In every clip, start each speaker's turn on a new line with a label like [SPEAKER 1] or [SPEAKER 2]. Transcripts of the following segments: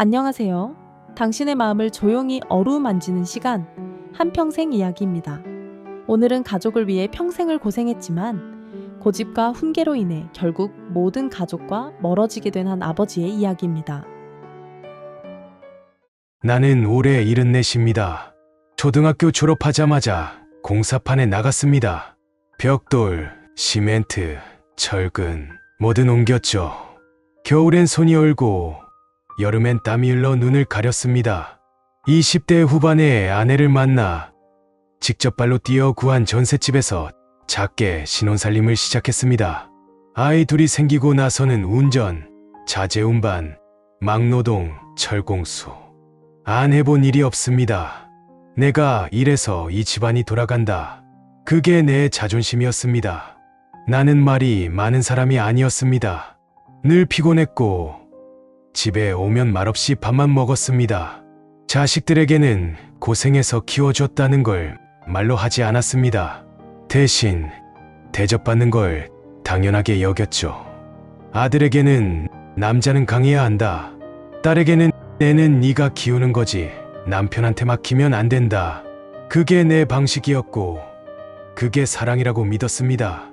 [SPEAKER 1] 안녕하세요. 당신의 마음을 조용히 어루만지는 시간, 한평생 이야기입니다. 오늘은 가족을 위해 평생을 고생했지만 고집과 훈계로 인해 결국 모든 가족과 멀어지게 된 한 아버지의 이야기입니다.
[SPEAKER 2] 나는 올해 74입니다. 초등학교 졸업하자마자 공사판에 나갔습니다. 벽돌, 시멘트, 철근, 뭐든 옮겼죠. 겨울엔 손이 얼고, 여름엔 땀이 흘러 눈을 가렸습니다. 20대 후반에 아내를 만나 직접 발로 뛰어 구한 전셋집에서 작게 신혼살림을 시작했습니다. 아이 둘이 생기고 나서는 운전, 자재운반, 막노동, 철공수. 안 해본 일이 없습니다. 내가 이래서 이 집안이 돌아간다. 그게 내 자존심이었습니다. 나는 말이 많은 사람이 아니었습니다. 늘 피곤했고, 집에 오면 말없이 밥만 먹었습니다. 자식들에게는 고생해서 키워줬다는 걸 말로 하지 않았습니다. 대신 대접받는 걸 당연하게 여겼죠. 아들에게는 남자는 강해야 한다. 딸에게는 애는 네가 키우는 거지. 남편한테 맡기면 안 된다. 그게 내 방식이었고, 그게 사랑이라고 믿었습니다.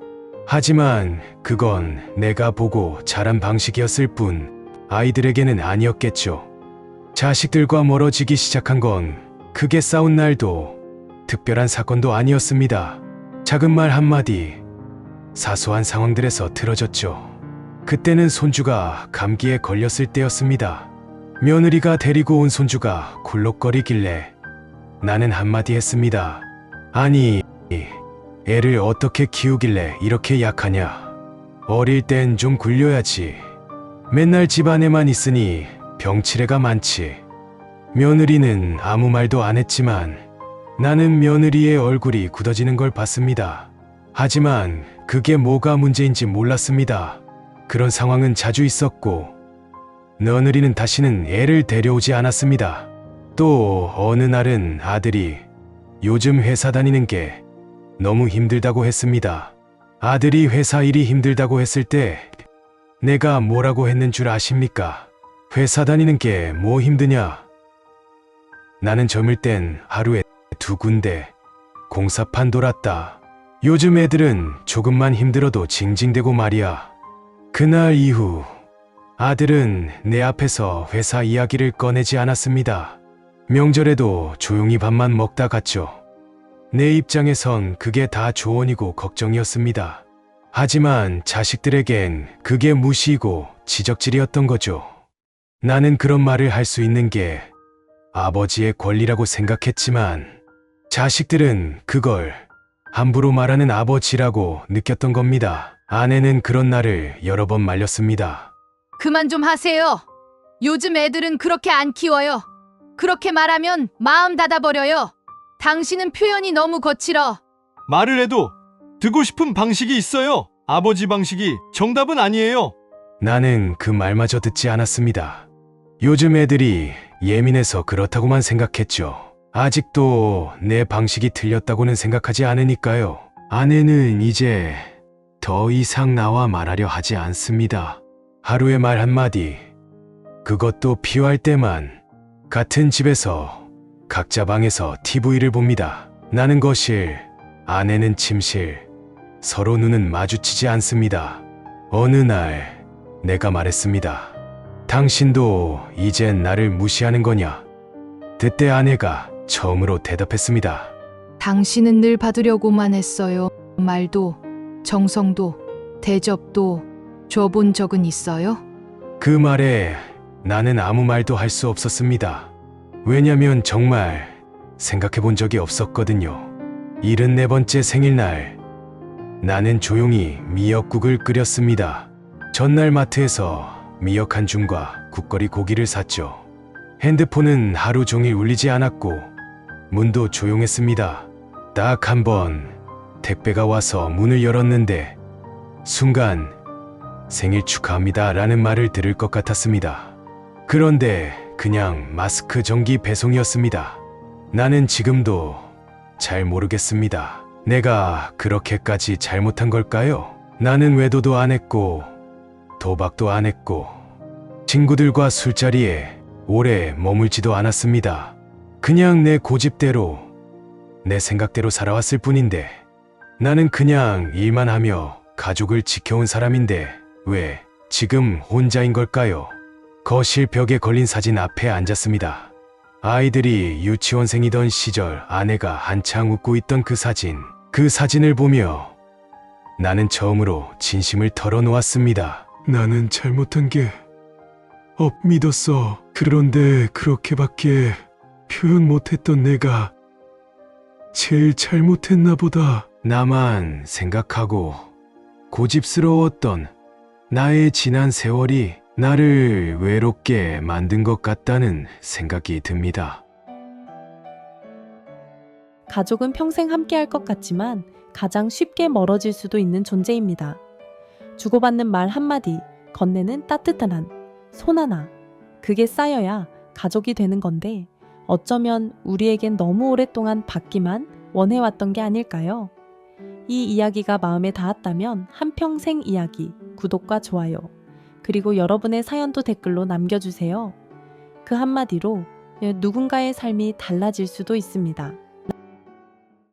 [SPEAKER 2] 하지만 그건 내가 보고 자란 방식이었을 뿐, 아이들에게는 아니었겠죠. 자식들과 멀어지기 시작한 건 크게 싸운 날도 특별한 사건도 아니었습니다. 작은 말 한마디, 사소한 상황들에서 틀어졌죠. 그때는 손주가 감기에 걸렸을 때였습니다. 며느리가 데리고 온 손주가 굴럭거리길래 나는 한마디 했습니다. 아니, 애를 어떻게 키우길래 이렇게 약하냐? 어릴 땐 좀 굴려야지. 맨날 집안에만 있으니 병치레가 많지. 며느리는 아무 말도 안 했지만 나는 며느리의 얼굴이 굳어지는 걸 봤습니다. 하지만 그게 뭐가 문제인지 몰랐습니다. 그런 상황은 자주 있었고, 며느리는 다시는 애를 데려오지 않았습니다. 또 어느 날은 아들이 요즘 회사 다니는 게 너무 힘들다고 했습니다. 아들이 회사 일이 힘들다고 했을 때 내가 뭐라고 했는 줄 아십니까? 회사 다니는 게 뭐 힘드냐? 나는 젊을 땐 하루에 두 군데 공사판 돌았다. 요즘 애들은 조금만 힘들어도 징징대고 말이야. 그날 이후 아들은 내 앞에서 회사 이야기를 꺼내지 않았습니다. 명절에도 조용히 밥만 먹다 갔죠. 내 입장에선 그게 다 조언이고 걱정이었습니다. 하지만 자식들에겐 그게 무시이고 지적질이었던 거죠. 나는 그런 말을 할 수 있는 게 아버지의 권리라고 생각했지만 자식들은 그걸 함부로 말하는 아버지라고 느꼈던 겁니다. 아내는 그런 날을 여러 번 말렸습니다.
[SPEAKER 3] 그만 좀 하세요. 요즘 애들은 그렇게 안 키워요. 그렇게 말하면 마음 닫아버려요. 당신은 표현이 너무 거칠어.
[SPEAKER 4] 말을 해도 듣고 싶은 방식이 있어요. 아버지 방식이 정답은 아니에요.
[SPEAKER 2] 나는 그 말마저 듣지 않았습니다. 요즘 애들이 예민해서 그렇다고만 생각했죠. 아직도 내 방식이 틀렸다고는 생각하지 않으니까요. 아내는 이제 더 이상 나와 말하려 하지 않습니다. 하루에 말 한마디. 그것도 필요할 때만 같은 집에서 각자 방에서 TV를 봅니다. 나는 거실, 아내는 침실. 서로 눈은 마주치지 않습니다. 어느 날 내가 말했습니다. 당신도 이젠 나를 무시하는 거냐? 그때 아내가 처음으로 대답했습니다.
[SPEAKER 3] 당신은 늘 받으려고만 했어요. 말도, 정성도, 대접도 줘본 적은 있어요?
[SPEAKER 2] 그 말에 나는 아무 말도 할 수 없었습니다. 왜냐면 정말 생각해 본 적이 없었거든요. 74번째 생일날 나는 조용히 미역국을 끓였습니다. 전날 마트에서 미역 한 줌과 국거리 고기를 샀죠. 핸드폰은 하루 종일 울리지 않았고 문도 조용했습니다. 딱 한 번 택배가 와서 문을 열었는데 순간 생일 축하합니다 라는 말을 들을 것 같았습니다. 그런데 그냥 마스크 정기 배송이었습니다. 나는 지금도 잘 모르겠습니다. 내가 그렇게까지 잘못한 걸까요? 나는 외도도 안 했고, 도박도 안 했고, 친구들과 술자리에 오래 머물지도 않았습니다. 그냥 내 고집대로, 내 생각대로 살아왔을 뿐인데, 나는 그냥 일만 하며 가족을 지켜온 사람인데, 왜 지금 혼자인 걸까요? 거실 벽에 걸린 사진 앞에 앉았습니다. 아이들이 유치원생이던 시절 아내가 한창 웃고 있던 그 사진, 그 사진을 보며 나는 처음으로 진심을 털어놓았습니다. 나는 잘못한 게 업 믿었어. 그런데 그렇게밖에 표현 못했던 내가 제일 잘못했나 보다. 나만 생각하고 고집스러웠던 나의 지난 세월이 나를 외롭게 만든 것 같다는 생각이 듭니다.
[SPEAKER 1] 가족은 평생 함께할 것 같지만 가장 쉽게 멀어질 수도 있는 존재입니다. 주고받는 말 한마디, 건네는 따뜻한 한, 손 하나. 그게 쌓여야 가족이 되는 건데 어쩌면 우리에겐 너무 오랫동안 받기만 원해왔던 게 아닐까요? 이 이야기가 마음에 닿았다면 한평생 이야기, 구독과 좋아요, 그리고 여러분의 사연도 댓글로 남겨주세요. 그 한마디로 누군가의 삶이 달라질 수도 있습니다.